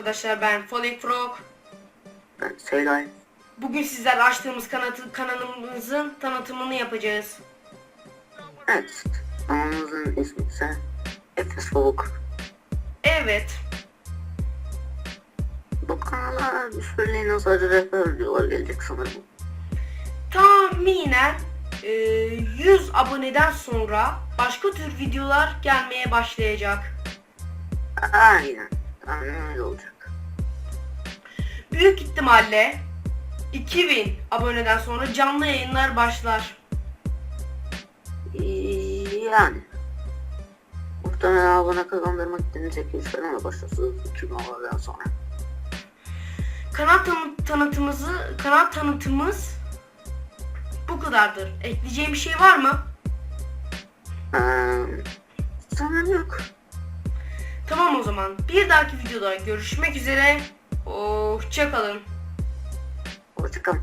arkadaşlar ben Falling Frog. Ben Seylay. Bugün sizlerle açtığımız kanatı, kanalımızın tanıtımını yapacağız. Evet. Kanalımızın ismi ise Efes Soğuk. Evet. Bu kanala bir süreliğine sadece rehber videolar gelecek sanırım. Tahminen e, 100 aboneden sonra başka tür videolar gelmeye başlayacak. Aynen. Öyle olacak. Büyük ihtimalle 2000 aboneden sonra canlı yayınlar başlar. Yani. Muhtemelen abone kazandırmak için 800 falan başlasınız 2000 aboneden sonra. Kanal tanı- tanıtımımızı, kanal tanıtımımız bu kadardır. Ekleyeceğim bir şey var mı? Ee, sanırım yok. O zaman. Bir dahaki videoda görüşmek üzere. Hoşçakalın. Hoşçakalın.